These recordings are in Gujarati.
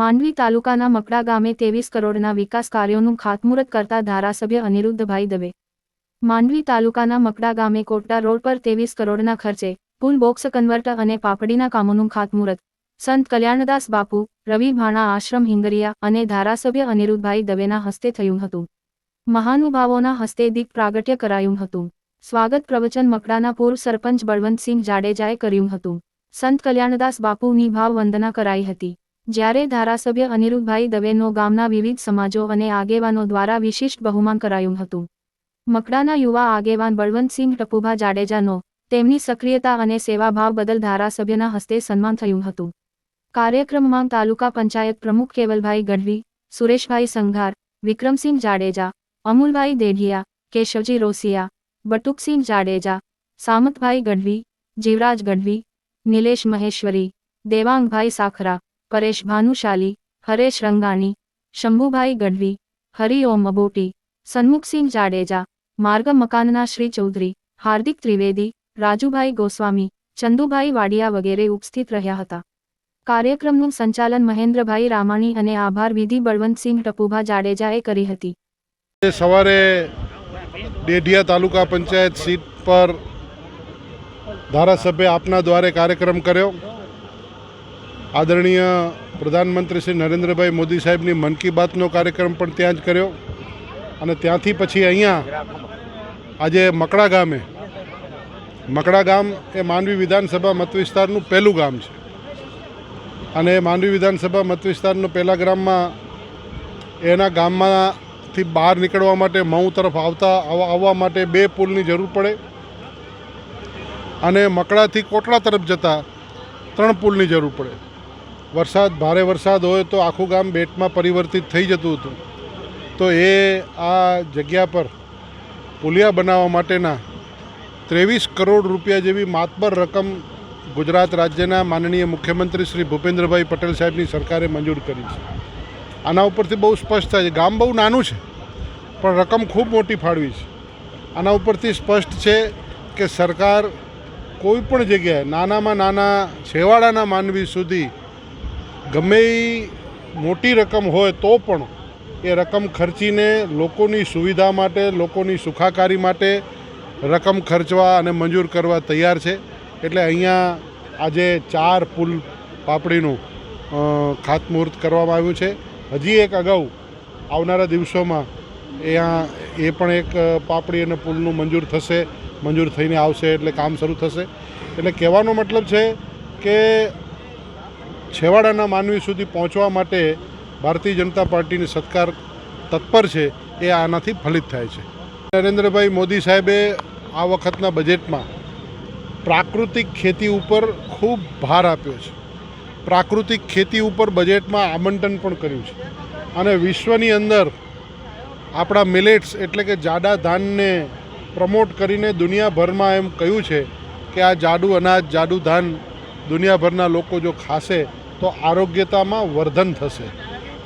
માંડવી તાલુકાના મકડા ગામે ત્રેવીસ કરોડના વિકાસ કાર્યોનું ખાતમુહૂર્ત કરતા ધારાસભ્ય અનિરુદ્ધભાઈ દવે. માંડવી તાલુકાના મકડા ગામે કોટડા રોડ પર ત્રેવીસ કરોડના ખર્ચે પુલ બોક્સ કન્વર્ટર અને પાપડીના કામોનું ખાતમુહૂર્ત. સંત કલ્યાણદાસ બાપુ, રવિ ભાણા આશ્રમ હિંગરિયા અને ધારાસભ્ય અનિરુદ્ધભાઈ દવેના હસ્તે થયું હતું. મહાનુભાવોના હસ્તે દીપ પ્રાગટ્ય કરાયું હતું. સ્વાગત પ્રવચન મકડાના પૂર્વ સરપંચ બળવંતસિંહ જાડેજાએ કર્યું હતું. સંત કલ્યાણદાસ બાપુની ભાવ વંદના કરાઈ હતી. જ્યારે ધારાસભ્ય અનિરુદ્ધભાઈ દવેનો ગામના વિવિધ સમાજો અને આગેવાનો દ્વારા વિશિષ્ટ બહુમાન કરાયું હતું. મકડાના યુવા આગેવાન બળવંતસિંહ ટપુભા જાડેજાનો તેમની સક્રિયતા અને સેવાભાવ બદલ ધારાસભ્યના હસ્તે સન્માન થયું હતું. કાર્યક્રમમાં તાલુકા પંચાયત પ્રમુખ કેવલભાઈ ગઢવી, સુરેશભાઈ સંઘાર, વિક્રમસિંહ જાડેજા, અમુલભાઈ દેઢિયા, કેશવજી રોસિયા, બટુકસિંહ જાડેજા, સામતભાઈ ગઢવી, જીવરાજ ગઢવી, નિલેશ મહેશ્વરી, દેવાંગભાઈ સાખરા પરેશ ભાનુશાલી, હરેશ રંગાણી, શંભુભાઈ ગઢવી હરિઓમ અબોટી સન્મુખસિંહ જાડેજા, માર્ગ મકાનના શ્રી ચૌધરી, હાર્દિક ત્રિવેદી, રાજુભાઈ ગોસ્વામી, ચંદુભાઈ વાડિયા વગેરે ઉપસ્થિત રહ્યા હતા. કાર્યક્રમનું સંચાલન મહેન્દ્રભાઈ રામાણી અને આભાર વિધિ બળવંતસિંહ ટપુભા જાડેજાએ કરી હતી. સવારે ડેઢિયા તાલુકા પંચાયત સીટ પર ધારાસભ્ય આપના દ્વારે કાર્યક્રમ કર્યો. આદરણીય પ્રધાનમંત્રી શ્રી નરેન્દ્રભાઈ મોદી સાહેબની મન કી બાતનો કાર્યક્રમ પણ ત્યાં જ કર્યો. અને ત્યાંથી પછી અહીંયા આજે મકડા ગામે, મકડા ગામ એ માંડવી વિધાનસભા મતવિસ્તારનું પહેલું ગામ છે. અને માંડવી વિધાનસભા મતવિસ્તારનું પહેલા ગ્રામમાં એના ગામમાંથી બહાર નીકળવા માટે મઉ તરફ આવતા આવવા માટે બે પુલની જરૂર પડે. અને મકડાથી કોટડા તરફ જતા ત્રણ પુલની જરૂર પડે. વરસાદ, ભારે વરસાદ હોય તો આખું ગામ બેટમાં પરિવર્તિત થઈ જતું હતું. તો એ આ જગ્યા પર પુલિયા બનાવવા માટેના ત્રેવીસ કરોડ રૂપિયા જેવી માતબર રકમ ગુજરાત રાજ્યના માનનીય મુખ્યમંત્રી શ્રી ભૂપેન્દ્રભાઈ પટેલ સાહેબની સરકારે મંજૂર કરી છે. આના ઉપરથી બહુ સ્પષ્ટ થાય છે. ગામ બહુ નાનું છે, પણ રકમ ખૂબ મોટી ફાળવી છે. આના ઉપરથી સ્પષ્ટ છે કે સરકાર કોઈ પણ જગ્યાએ નાનામાં નાના છેવાડાના માનવી સુધી ગમે એ મોટી રકમ હોય તો પણ એ રકમ ખર્ચીને લોકોની સુવિધા માટે, લોકોની સુખાકારી માટે રકમ ખર્ચવા અને મંજૂર કરવા તૈયાર છે. એટલે અહીંયા આજે ચાર પુલ પાપડીનું ખાતમુહૂર્ત કરવામાં આવ્યું છે. હજી એક અગાઉ આવનારા દિવસોમાં અહીંયા એ પણ એક પાપડી અને પુલનું મંજૂર થશે, મંજૂર થઈને આવશે એટલે કામ શરૂ થશે. એટલે કહેવાનો મતલબ છે કે છેવાડાના માનવી સુધી પહોંચવા માટે ભારતીય જનતા પાર્ટીની સરકાર તત્પર છે, એ આનાથી ફલિત થાય છે. નરેન્દ્રભાઈ મોદી સાહેબે આ વખતના બજેટમાં પ્રાકૃતિક ખેતી ઉપર ખૂબ ભાર આપ્યો છે. પ્રાકૃતિક ખેતી ઉપર બજેટમાં આમંત્રણ પણ કર્યું છે. અને વિશ્વની અંદર આપણા મિલેટ્સ એટલે કે જાડા ધાનને પ્રમોટ કરીને દુનિયાભરમાં એમ કહ્યું છે કે આ જાડુ અનાજ, જાડુ ધાન દુનિયાભરના લોકો જો ખાશે તો આરોગ્યતામાં વર્ધન થશે.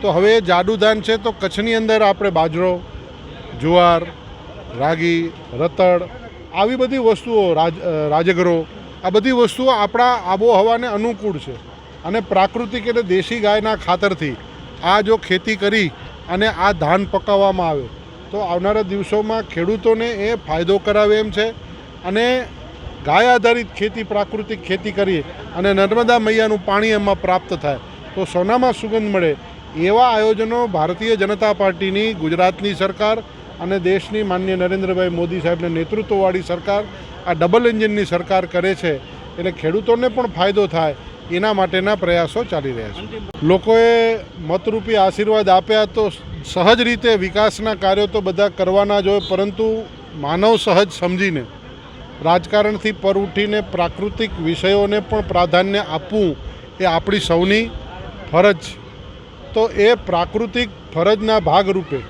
તો હવે એ જાડુ છે, તો કચ્છની અંદર આપણે બાજરો, જુવાર, રાગી રતડ આવી બધી વસ્તુઓ, રાજ રાજગરો, આ બધી વસ્તુઓ આપણા આબોહવાને અનુકૂળ છે. અને પ્રાકૃતિક એટલે દેશી ગાયના ખાતરથી આ જો ખેતી કરી અને આ ધાન પકાવવામાં આવે, તો આવનારા દિવસોમાં ખેડૂતોને એ ફાયદો કરાવે એમ છે. અને ગાય આધારિત ખેતી, પ્રાકૃતિક ખેતી કરી અને નર્મદા મૈયાનું પાણી એમાં પ્રાપ્ત થાય. તો સોનામાં સુગંધ મળે. એવા આયોજનો ભારતીય જનતા પાર્ટીની, ગુજરાતની સરકાર અને દેશની માન્ય નરેન્દ્રભાઈ મોદી સાહેબના નેતૃત્વવાળી સરકાર આ ડબલ એન્જિનની સરકાર કરે છે. એટલે ખેડૂતોને પણ ફાયદો થાય. એના માટેના પ્રયાસો ચાલી રહ્યા છે. લોકોએ મતરૂપી આશીર્વાદ આપ્યા તો સહજ રીતે વિકાસના કાર્યો તો બધા કરવાના જ હોય, પરંતુ માનવ સહજ સમજીને રાજકારણથી પર ઉઠીને પ્રાકૃતિક વિષયોને પણ પ્રાધાન્ય આપવું એ આપણી સૌની ફરજ. તો એ પ્રાકૃતિક ફરજના ભાગરૂપે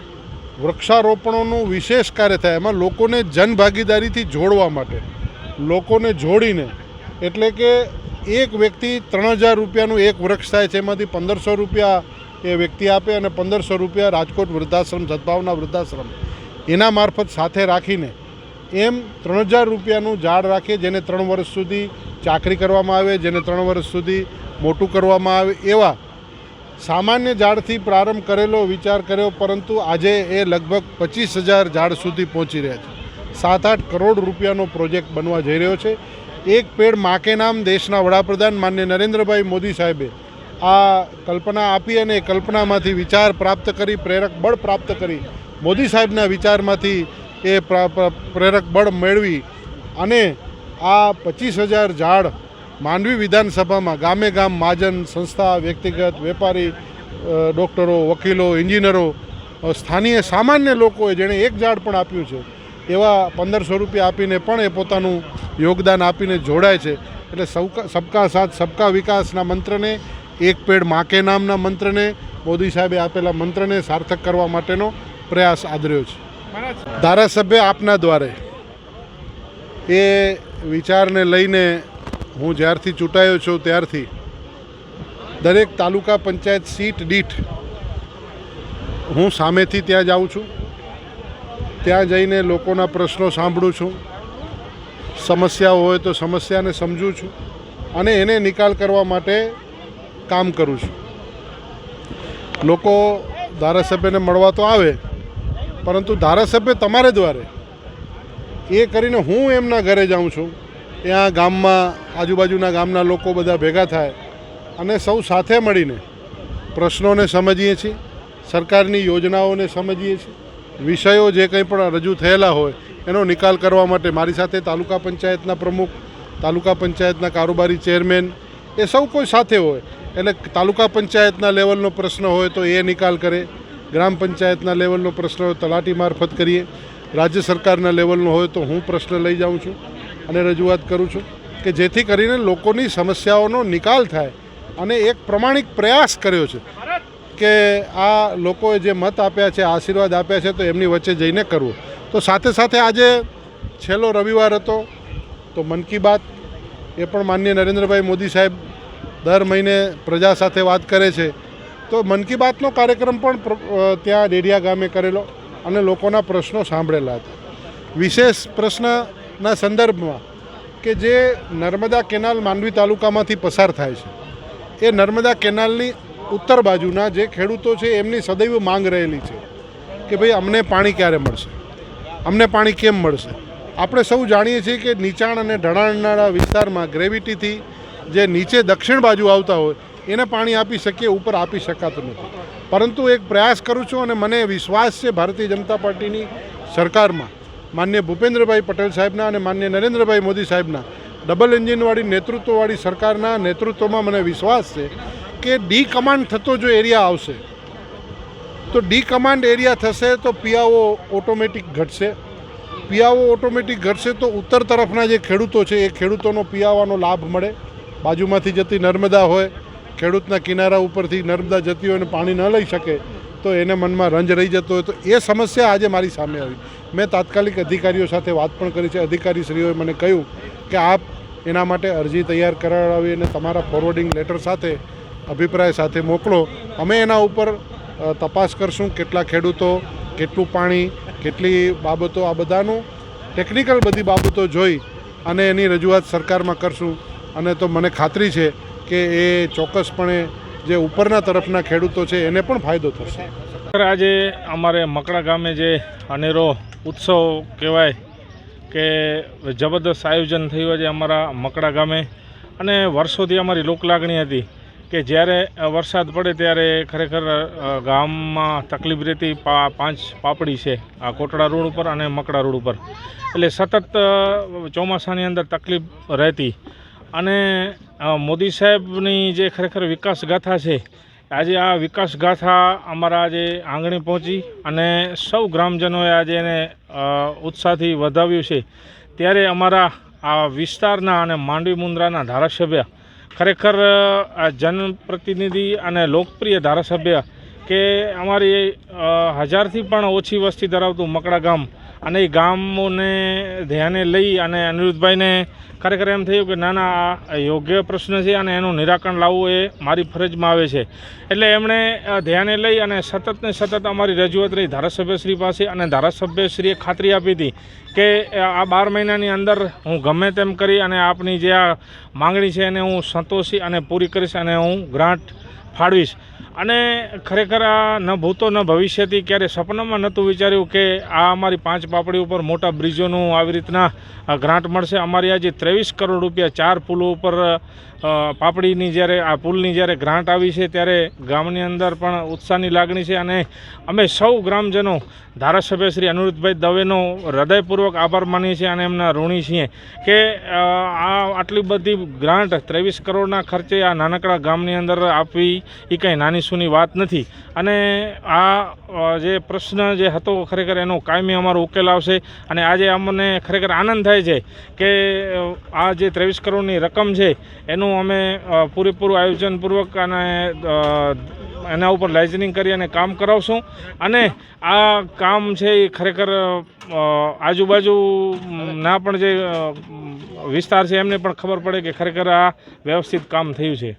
વૃક્ષારોપણોનું વિશેષ કાર્ય થાય એમાં લોકોને જનભાગીદારીથી જોડવા માટે. લોકોને જોડીને. એટલે કે એક વ્યક્તિ ત્રણ હજાર રૂપિયાનું એક વૃક્ષ થાય છે, એમાંથી પંદરસો રૂપિયા એ વ્યક્તિ આપે અને પંદરસો રૂપિયા રાજકોટ વૃદ્ધાશ્રમ, સદભાવના વૃદ્ધાશ્રમ એના મારફત સાથે રાખીને એમ ત્રણ હજાર રૂપિયાનું ઝાડ રાખીએ જેને ત્રણ વર્ષ સુધી ચાકરી કરવામાં આવે, જેને ત્રણ વર્ષ સુધી મોટું કરવામાં આવે, એવા સામાન્ય ઝાડથી પ્રારંભ કરેલો વિચાર કર્યો, પરંતુ આજે એ લગભગ પચીસ હજાર ઝાડ સુધી પહોંચી રહ્યા છે. સાત આઠ કરોડ રૂપિયાનો પ્રોજેક્ટ બનવા જઈ રહ્યો છે. એક પેડ માકે નામ દેશના વડાપ્રધાન માન્ય નરેન્દ્રભાઈ મોદી સાહેબે આ કલ્પના આપી અને કલ્પનામાંથી વિચાર પ્રાપ્ત કરી, પ્રેરક બળ પ્રાપ્ત કરી મોદી સાહેબના વિચારમાંથી એ પ્રા- પ્રા- પ્રેરક બળ મેળવી અને આ પચીસ હજાર ઝાડ માંડવી વિધાનસભામાં ગામે ગામ મહાજન સંસ્થા, વ્યક્તિગત વેપારી ડૉક્ટરો, વકીલો, એન્જિનિયરો સ્થાનીય સામાન્ય લોકોએ જેણે એક ઝાડ પણ આપ્યું છે, એવા પંદરસો રૂપિયા આપીને પણ એ પોતાનું યોગદાન આપીને જોડાય છે. એટલે સૌકા સબકા સાથ, સબકા વિકાસના મંત્રને, એક પેડ માકે નામના મંત્રને, મોદી સાહેબે આપેલા મંત્રને સાર્થક કરવા માટેનો પ્રયાસ આદર્યો છે. ધારાસભ્ય આપના દ્વારે એ વિચારને લઈને હું જ્યારથી ચૂંટાયો છું ત્યારથી દરેક તાલુકા પંચાયત સીટ દીઠ હું સામેથી ત્યાં જાઉં છું. ત્યાં જઈને લોકોના પ્રશ્નો સાંભળું છું. સમસ્યાઓ હોય તો સમસ્યાને સમજું છું અને એને નિકાલ કરવા માટે કામ કરું છું. લોકો ધારાસભ્યને મળવા તો આવે પરંતુ ધારાસભ્ય તમારે દ્વારે. એ કરીને હું એમના ઘરે જાઉં છું. ત્યાં ગામમાં, આજુબાજુના ગામના લોકો બધા ભેગા થાય અને સૌ સાથે મળીને પ્રશ્નોને સમજીએ છીએ, સરકારની યોજનાઓને સમજીએ છીએ, વિષયો જે કંઈ પણ રજૂ થયેલા હોય એનો નિકાલ કરવા માટે મારી સાથે તાલુકા પંચાયતના પ્રમુખ, તાલુકા પંચાયતના કારોબારી ચેરમેન એ સૌ કોઈ સાથે હોય. એટલે તાલુકા પંચાયતના લેવલનો પ્રશ્ન હોય તો એ નિકાલ કરે ગ્રામ પંચાયતના લેવલનો પ્રશ્ન હોય, તલાટી મારફત કરીએ. રાજ્ય સરકારના લેવલનો હોય તો હું પ્રશ્ન લઈ જાઉં છું અને રજૂઆત કરું છું કે જેથી કરીને લોકોની સમસ્યાઓનો નિકાલ થાય અને એક પ્રમાણિક પ્રયાસ કર્યો છે કે આ લોકોએ જે મત આપ્યા છે, આશીર્વાદ આપ્યા છે, તો એમની વચ્ચે જઈને કરવું. તો સાથે સાથે આજે છેલ્લો રવિવાર હતો, તો મન કી બાત એ પણ માનનીય નરેન્દ્રભાઈ મોદી સાહેબ દર મહિને પ્રજા સાથે વાત કરે છે. તો મન કી બાતનો કાર્યક્રમ પણ ત્યાં ડેડિયા ગામે કરેલો અને લોકોના પ્રશ્નો સાંભળેલા હતા. વિશેષ પ્રશ્નના સંદર્ભમાં કે જે નર્મદા કેનાલ માંડવી તાલુકામાંથી પસાર થાય છે, એ નર્મદા કેનાલની ઉત્તર બાજુના જે ખેડૂતો છે, એમની સદૈવ માંગ રહેલી છે કે ભાઈ અમને પાણી ક્યારે મળશે? અમને પાણી કેમ મળશે? આપણે સૌ જાણીએ છીએ કે નીચાણ અને ઢળાણના વિસ્તારમાં ગ્રેવિટીથી જે નીચે દક્ષિણ બાજુ આવતા હોય એને પાણી આપી શકીએ, ઉપર આપી શકાતું નથી. પરંતુ એક પ્રયાસ કરું છું અને મને વિશ્વાસ છે ભારતીય જનતા પાર્ટીની સરકારમાં, માન્ય ભૂપેન્દ્રભાઈ પટેલ સાહેબના અને માન્ય નરેન્દ્રભાઈ મોદી સાહેબના, ડબલ એન્જિનવાળી નેતૃત્વવાળી સરકારના નેતૃત્વમાં મને વિશ્વાસ છે કે ડી કમાન્ડ થતો જો એરિયા આવશે, તો ડી કમાન્ડ એરિયા થશે તો પિયાઓ ઓટોમેટિક ઘટશે. પિયાઓ ઓટોમેટિક ઘટશે તો ઉત્તર તરફના જે ખેડૂતો છે એ ખેડૂતોનો પિયાવાનો લાભ મળે, બાજુમાંથી જતી નર્મદા હોય ખેડૂતના કિનારા ઉપરથી નર્મદા જતી હોય અને પાણી ન લઈ શકે, તો એને મનમાં રંજ રહી જતો હોય. તો એ સમસ્યા આજે મારી સામે આવી. મેં તાત્કાલિક અધિકારીઓ સાથે વાત પણ કરી છે. અધિકારીશ્રીઓએ મને કહ્યું કે આપ એના માટે અરજી તૈયાર કરાવી અને તમારા ફોરવર્ડિંગ લેટર સાથે, અભિપ્રાય સાથે મોકલો. અમે એના ઉપર તપાસ કરશું કેટલા ખેડૂતો, કેટલું પાણી, કેટલી બાબતો, આ બધાનું ટેકનિકલ બધી બાબતો જોઈ અને એની રજૂઆત સરકારમાં કરશું. અને તો મને ખાતરી છે કે એ ચોક્કસપણે જે ઉપરના તરફના ખેડૂતો છે, એને પણ ફાયદો થશે. આજે અમારે મકડા ગામે જે અનેરો ઉત્સવ કહેવાય કે જબરદસ્ત આયોજન થયું છે અમારા મકડા ગામે. અને વર્ષોથી અમારી લોકલાગણી હતી કે જ્યારે વરસાદ પડે ત્યારે ખરેખર ગામમાં તકલીફ રહેતી પા, પાંચ પાપડી છે, આ કોટડા રોડ ઉપર અને મકડા રોડ ઉપર. એટલે સતત ચોમાસાની અંદર તકલીફ રહેતી. અને મોદી સાહેબની જે ખરેખર વિકાસ ગાથા છે, આજે આ વિકાસ ગાથા અમારા આજે આંગણે પહોંચી અને સૌ ગ્રામજનોએ આજે એને ઉત્સાહથી વધાવ્યું છે. ત્યારે અમારા આ વિસ્તારના અને માંડવી મુન્દ્રાના ધારાસભ્ય ખરેખર જનપ્રતિનિધિ અને લોકપ્રિય ધારાસભ્ય કે અમારી હજારથી પણ ઓછી વસ્તી ધરાવતું મકડા ગામ અને એ ગામોને ધ્યાને લઈ અને અનિરુદ્ધભાઈને ખરેખર એમ થયું કે ના ના, આ યોગ્ય પ્રશ્ન છે અને એનું નિરાકરણ લાવવું એ મારી ફરજમાં આવે છે. એટલે એમણે ધ્યાને લઈ અને સતત ને સતત અમારી રજૂઆત રહી. ધારાસભ્યશ્રી પાસે અને ધારાસભ્યશ્રીએ ખાતરી આપી હતી કે આ બાર મહિનાની અંદર હું ગમે તેમ કરી અને આપની જે આ માંગણી છે એને હું સંતોષી અને પૂરી કરીશ અને હું ગ્રાન્ટ ફાળવીશ. અને ખરેખર આ ન ભૂતો ન ભવિષ્યથી ક્યારે સપનામાં નહોતું વિચાર્યું કે આ અમારી પાંચ પાપડી ઉપર મોટા બ્રિજોનું આવી રીતના ગ્રાન્ટ મળશે. અમારી આજે ત્રેવીસ કરોડ રૂપિયા ચાર પુલો ઉપર પાપડીની જ્યારે, આ પુલની જ્યારે ગ્રાન્ટ આવી છે, ત્યારે ગામની અંદર પણ ઉત્સાહની લાગણી છે અને અમે સૌ ગ્રામજનો, ધારાસભ્ય શ્રી અનિરુદ્ધભાઈ દવેનો હૃદયપૂર્વક આભાર માનીએ છીએ અને એમના ઋણી છીએ કે આ આટલી બધી ગ્રાન્ટ ત્રેવીસ કરોડના ખર્ચે આ નાનકડા ગામની અંદર આપવી એ કંઈ નાની સૂની વાત નથી. અને આ જે પ્રશ્ન જે હતો ખરેખર એનો કાયમી અમારો ઉકેલ આવશે અને આજે અમને ખરેખર આનંદ થાય છે કે આ જે ત્રેવીસ કરોડની રકમ છે, એનું અમે પૂરેપૂરું આયોજનપૂર્વક અને એના ઉપર લાઇઝનિંગ કરી અને કામ કરાવશું. અને આ કામ છે એ ખરેખર આજુબાજુના પણ જે વિસ્તાર છે એમને પણ ખબર પડે કે ખરેખર આ વ્યવસ્થિત કામ થયું છે.